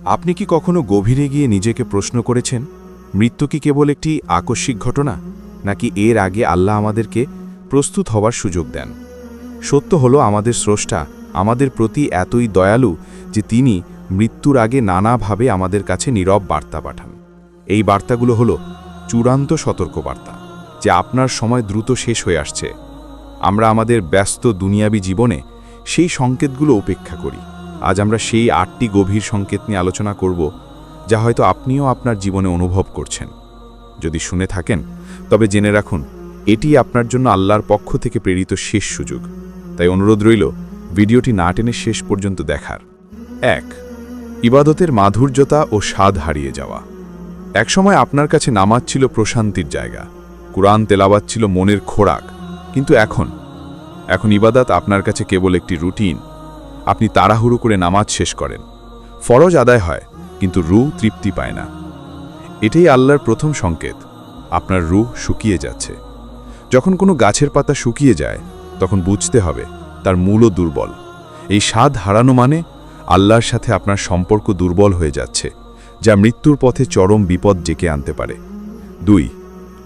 আপনি কি কখনো গভীরে গিয়ে নিজেকে প্রশ্ন করেছেন, মৃত্যু কি কেবল একটি আকস্মিক ঘটনা, নাকি এর আগে আল্লাহ আমাদেরকে প্রস্তুত হওয়ার সুযোগ দেন? সত্য হলো আমাদের স্রষ্টা আমাদের প্রতি এতই দয়ালু যে তিনি মৃত্যুর আগে নানাভাবে আমাদের কাছে নীরব বার্তা পাঠান। এই বার্তাগুলো হলো চূড়ান্ত সতর্কবার্তা, যে আপনার সময় দ্রুত শেষ হয়ে আসছে। আমরা আমাদের ব্যস্ত দুনিয়াবী জীবনে সেই সংকেতগুলো উপেক্ষা করি। আজ আমরা সেই আটটি গভীর সংকেত নিয়ে আলোচনা করব, যা হয়তো আপনিও আপনার জীবনে অনুভব করছেন। যদি শুনে থাকেন, তবে জেনে রাখুন, এটি আপনার জন্য আল্লাহর পক্ষ থেকে প্রেরিত শেষ সুযোগ। তাই অনুরোধ রইল, ভিডিওটি না টেনে শেষ পর্যন্ত দেখার। এক, ইবাদতের মাধুর্যতা ও স্বাদ হারিয়ে যাওয়া। একসময় আপনার কাছে নামাজ ছিল প্রশান্তির জায়গা, কুরআন তেলাবাত ছিল মনের খোরাক, কিন্তু এখন এখন ইবাদাত আপনার কাছে কেবল একটি রুটিন আপনি তাড়াহুড়ো করে নামাজ শেষ করেন। ফরজ আদায় হয়, কিন্তু রু তৃপ্তি পায় না। এটাই আল্লাহর প্রথম সংকেত। আপনার রু শুকিয়ে যাচ্ছে। যখন কোনো গাছের পাতা শুকিয়ে যায়, তখন বুঝতে হবে তার মূলও দুর্বল। এই স্বাদ হারানো মানে আল্লাহর সাথে আপনার সম্পর্ক দুর্বল হয়ে যাচ্ছে, যা মৃত্যুর পথে চরম বিপদ ডেকে আনতে পারে। দুই,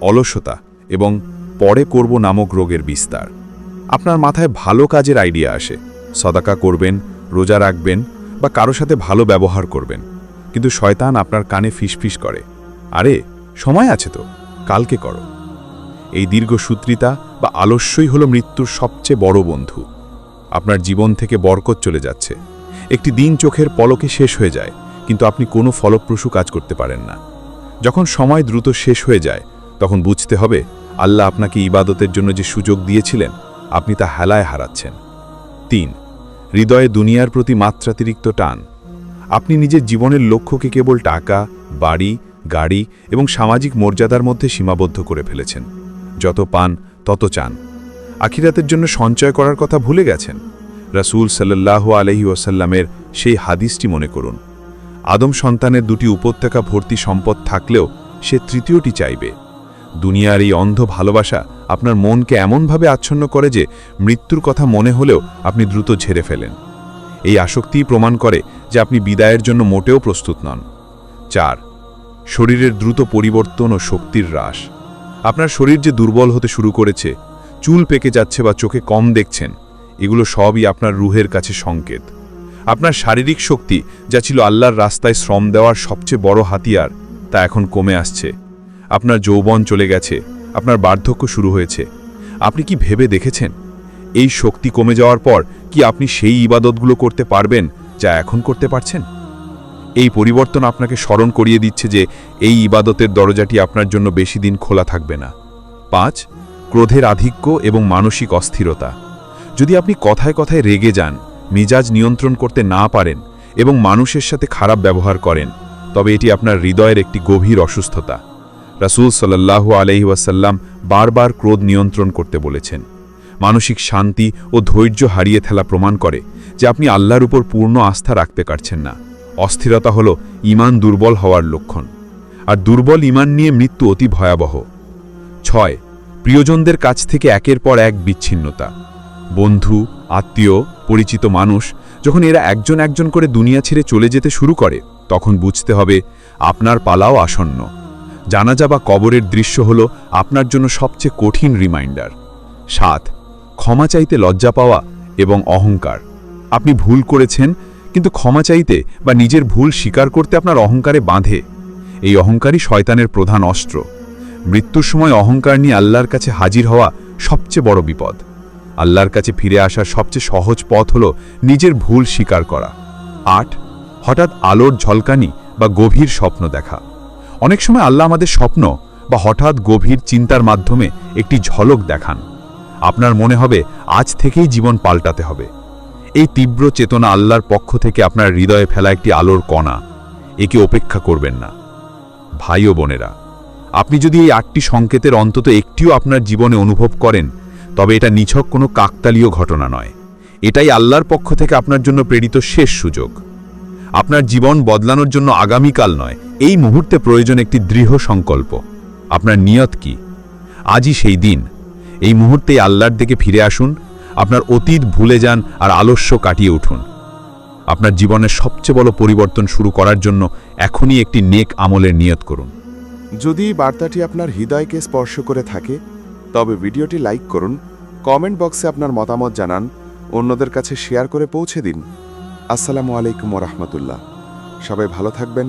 অলসতা এবং পরে করব নামক রোগের বিস্তার। আপনার মাথায় ভালো কাজের আইডিয়া আসে। সদাকা করবেন, রোজা রাখবেন বা কারও সাথে ভালো ব্যবহার করবেন। কিন্তু শয়তান আপনার কানে ফিসফিস করে। আরে, সময় আছে তো, কালকে করো। এই দীর্ঘসূত্রিতা বা আলস্যই হলো মৃত্যুর সবচেয়ে বড় বন্ধু। আপনার জীবন থেকে বরকত চলে যাচ্ছে। একটি দিন চোখের পলকে শেষ হয়ে যায়, কিন্তু আপনি কোনো ফলপ্রসূ কাজ করতে পারেন না। যখন সময় দ্রুত শেষ হয়ে যায়, তখন বুঝতে হবে, আল্লাহ আপনাকে ইবাদতের জন্য যে সুযোগ দিয়েছিলেন, আপনি তা হেলায় হারাচ্ছেন। তিন হৃদয়ে দুনিয়ার প্রতি মাত্রাতিরিক্ত টান। আপনি নিজের জীবনের লক্ষ্যকে কেবল টাকা, বাড়ি, গাড়ি এবং সামাজিক মর্যাদার মধ্যে সীমাবদ্ধ করে ফেলেছেন। যত পান, তত চান। আখিরাতের জন্য সঞ্চয় করার কথা ভুলে গেছেন? রাসূল সাল্লাল্লাহু আলহি ওসাল্লামের সেই হাদিসটি মনে করুন। আদম সন্তানের দুটি উপত্যকা ভর্তি সম্পদ থাকলেও সে তৃতীয়টি চাইবে। দুনিয়ার এই অন্ধ ভালোবাসা আপনার মনকে এমনভাবে আচ্ছন্ন করে যে মৃত্যুর কথা মনে হলেও আপনি দ্রুত ঝেড়ে ফেলেন। এই আসক্তিই প্রমাণ করে যে আপনি বিদায়ের জন্য মোটেও প্রস্তুত নন। চার, শরীরের দ্রুত পরিবর্তন ও শক্তির হ্রাস। আপনার শরীর যে দুর্বল হতে শুরু করেছে, চুল পেকে যাচ্ছে বা চোখে কম দেখছেন, এগুলো সবই আপনার রুহের কাছে সংকেত। আপনার শারীরিক শক্তি যা ছিল আল্লাহর রাস্তায় শ্রম দেওয়ার সবচেয়ে বড় হাতিয়ার, তা এখন কমে আসছে। আপনার যৌবন চলে গেছে আপনার বার্ধক্য শুরু হয়েছে। আপনি কি ভেবে দেখেছেন? এই শক্তি কমে যাওয়ার পর কি আপনি সেই ইবাদতগুলো করতে পারবেন যা এখন করতে পারছেন? এই পরিবর্তন আপনাকে স্মরণ করিয়ে দিচ্ছে যে এই ইবাদতের দরজাটি আপনার জন্য বেশি দিন খোলা থাকবে না। পাঁচ, ক্রোধের আধিক্য এবং মানসিক অস্থিরতা। যদি আপনি কথায় কথায় রেগে যান, মিজাজ নিয়ন্ত্রণ করতে না পারেন এবং মানুষের সাথে খারাপ ব্যবহার করেন, তবে এটি আপনার হৃদয়ের একটি গভীর অসুস্থতা। রাসূল সাল্লাল্লাহু আলহি ওয়াসাল্লাম বারবার ক্রোধ নিয়ন্ত্রণ করতে বলেছেন। মানসিক শান্তি ও ধৈর্য হারিয়ে ফেলা প্রমাণ করে যে আপনি আল্লাহর উপর পূর্ণ আস্থা রাখতে পারছেন না। অস্থিরতা হল ইমান দুর্বল হওয়ার লক্ষণ। আর দুর্বল ইমান নিয়ে মৃত্যু অতি ভয়াবহ। ছয়, প্রিয়জনদের কাছ থেকে একের পর এক বিচ্ছিন্নতা। বন্ধু, আত্মীয়, পরিচিত মানুষ যখন এরা একজন একজন করে দুনিয়া ছেড়ে চলে যেতে শুরু করে, তখন বুঝতে হবে আপনার পালাও আসন্ন। জানাজা বা কবরের দৃশ্য হল আপনার জন্য সবচেয়ে কঠিন রিমাইন্ডার সাত, ক্ষমা চাইতে লজ্জা পাওয়া এবং অহংকার। আপনি ভুল করেছেন, কিন্তু ক্ষমা চাইতে বা নিজের ভুল স্বীকার করতে আপনার অহংকারে বাঁধে। এই অহংকারই শয়তানের প্রধান অস্ত্র। মৃত্যুর সময় অহংকার নিয়ে আল্লাহর কাছে হাজির হওয়া সবচেয়ে বড় বিপদ। আল্লাহর কাছে ফিরে আসার সবচেয়ে সহজ পথ হল নিজের ভুল স্বীকার করা। আট, হঠাৎ আলোর ঝলকানি বা গভীর স্বপ্ন দেখা। অনেক সময় আল্লাহ আমাদের স্বপ্ন বা হঠাৎ গভীর চিন্তার মাধ্যমে একটি ঝলক দেখান। আপনার মনে হবে, আজ থেকেই জীবন পাল্টাতে হবে। এই তীব্র চেতনা আল্লাহর পক্ষ থেকে আপনার হৃদয়ে ফেলা একটি আলোর কণা। একে উপেক্ষা করবেন না। ভাই ও বোনেরা, আপনি যদি এই আটটি সংকেতের অন্তত একটিও আপনার জীবনে অনুভব করেন, তবে এটা নিছক কোনো কাকতালীয় ঘটনা নয়। এটাই আল্লাহর পক্ষ থেকে আপনার জন্য প্রেরিত শেষ সুযোগ। আপনার জীবন বদলানোর জন্য আগামীকাল নয় এই মুহূর্তে প্রয়োজন একটি দৃঢ় সংকল্প। আপনার নিয়ত কি? আজই সেই দিন। এই মুহূর্তে আল্লাহর দিকে ফিরে আসুন, আপনার অতীত ভুলে যান আর আলস্য কাটিয়ে উঠুন। আপনার জীবনের সবচেয়ে বড় পরিবর্তন শুরু করার জন্য এখনই একটি নেক আমলের নিয়ত করুন। যদি বার্তাটি আপনার হৃদয়কে স্পর্শ করে থাকে, তবে ভিডিওটি লাইক করুন, কমেন্ট বক্সে আপনার মতামত জানান, অন্যদের কাছে শেয়ার করে পৌঁছে দিন। আসসালামু আলাইকুম রহমতুল্লাহ। সবাই ভালো থাকবেন